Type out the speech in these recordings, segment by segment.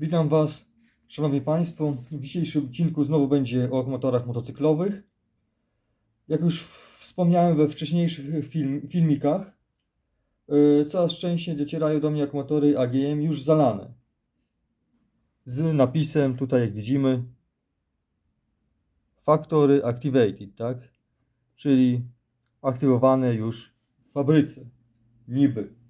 Witam Was, Szanowni Państwo. W dzisiejszym odcinku znowu będzie o motorach motocyklowych. Jak już wspomniałem we wcześniejszych film, filmikach, yy, coraz częściej docierają do mnie akumulatory AGM już zalane. Z napisem, tutaj jak widzimy, Factory Activated, tak? Czyli aktywowane już w fabryce. Niby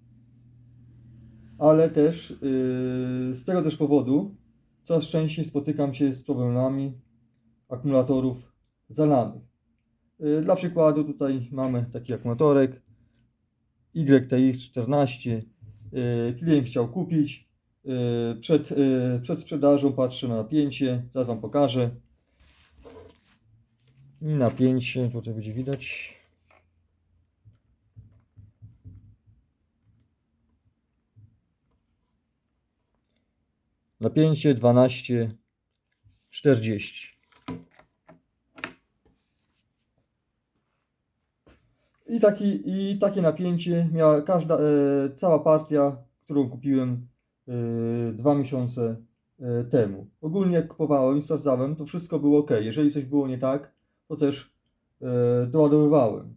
ale też yy, z tego też powodu coraz częściej spotykam się z problemami akumulatorów zalanych. Yy, dla przykładu tutaj mamy taki akumulatorek YTX14. Yy, klient chciał kupić. Yy, przed, yy, przed sprzedażą patrzę na napięcie. Zaraz Wam pokażę. I napięcie, tutaj będzie widać. Napięcie 12 40. I, taki, I takie napięcie miała każda, e, cała partia, którą kupiłem e, dwa miesiące e, temu. Ogólnie jak kupowałem i sprawdzałem, to wszystko było ok. Jeżeli coś było nie tak, to też e, doładowywałem.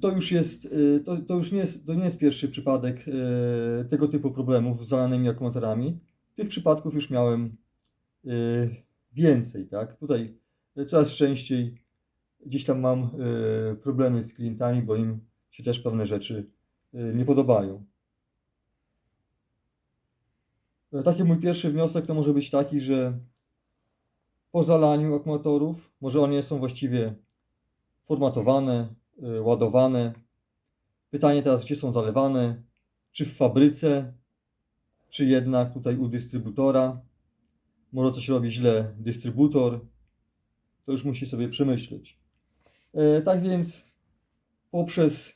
To już jest, y, to, to już nie jest, to nie jest pierwszy przypadek y, tego typu problemów z zalanymi akumulatorami. Tych przypadków już miałem y, więcej, tak? Tutaj coraz częściej gdzieś tam mam y, problemy z klientami, bo im się też pewne rzeczy y, nie podobają. E, Taki mój pierwszy wniosek to może być taki, że po zalaniu akumulatorów, może one są właściwie formatowane, y, ładowane. Pytanie teraz, gdzie są zalewane? Czy w fabryce, czy jednak tutaj u dystrybutora? Może coś robi źle dystrybutor? To już musi sobie przemyśleć. E, tak więc poprzez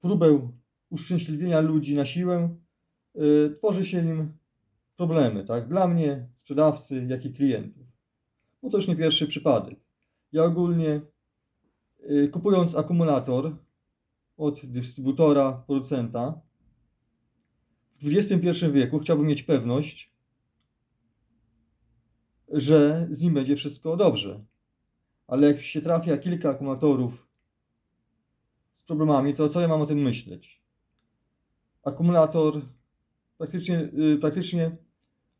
próbę uszczęśliwienia ludzi na siłę y, tworzy się im problemy, tak? Dla mnie, sprzedawcy, jak i klientów. Bo to już nie pierwszy przypadek. Ja ogólnie y, kupując akumulator od dystrybutora, producenta w XXI wieku chciałbym mieć pewność, że z nim będzie wszystko dobrze. Ale jak się trafia kilka akumulatorów z problemami, to co ja mam o tym myśleć? Akumulator praktycznie, y, praktycznie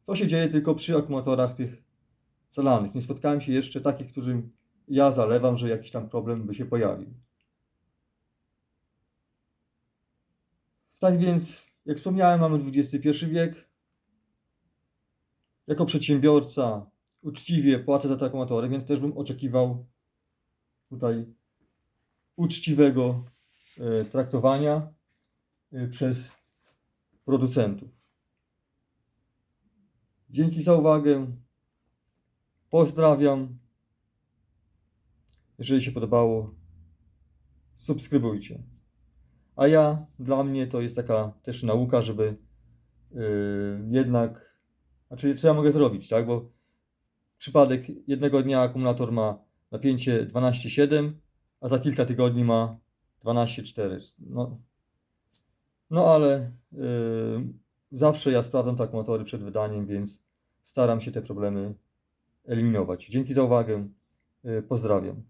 to się dzieje tylko przy akumulatorach tych zalanych. Nie spotkałem się jeszcze takich, którym ja zalewam, że jakiś tam problem by się pojawił. Tak więc, jak wspomniałem, mamy XXI wiek. Jako przedsiębiorca uczciwie płacę za te akumulatory, więc też bym oczekiwał tutaj uczciwego e, traktowania e, przez producentów. Dzięki za uwagę. Pozdrawiam. Jeżeli się podobało, subskrybujcie. A ja, dla mnie to jest taka też nauka, żeby yy, jednak, znaczy co ja mogę zrobić, tak? Bo przypadek jednego dnia akumulator ma napięcie 12,7, a za kilka tygodni ma 12,4. No, no ale yy, zawsze ja sprawdzam te akumulatory przed wydaniem, więc staram się te problemy eliminować. Dzięki za uwagę. Yy, pozdrawiam.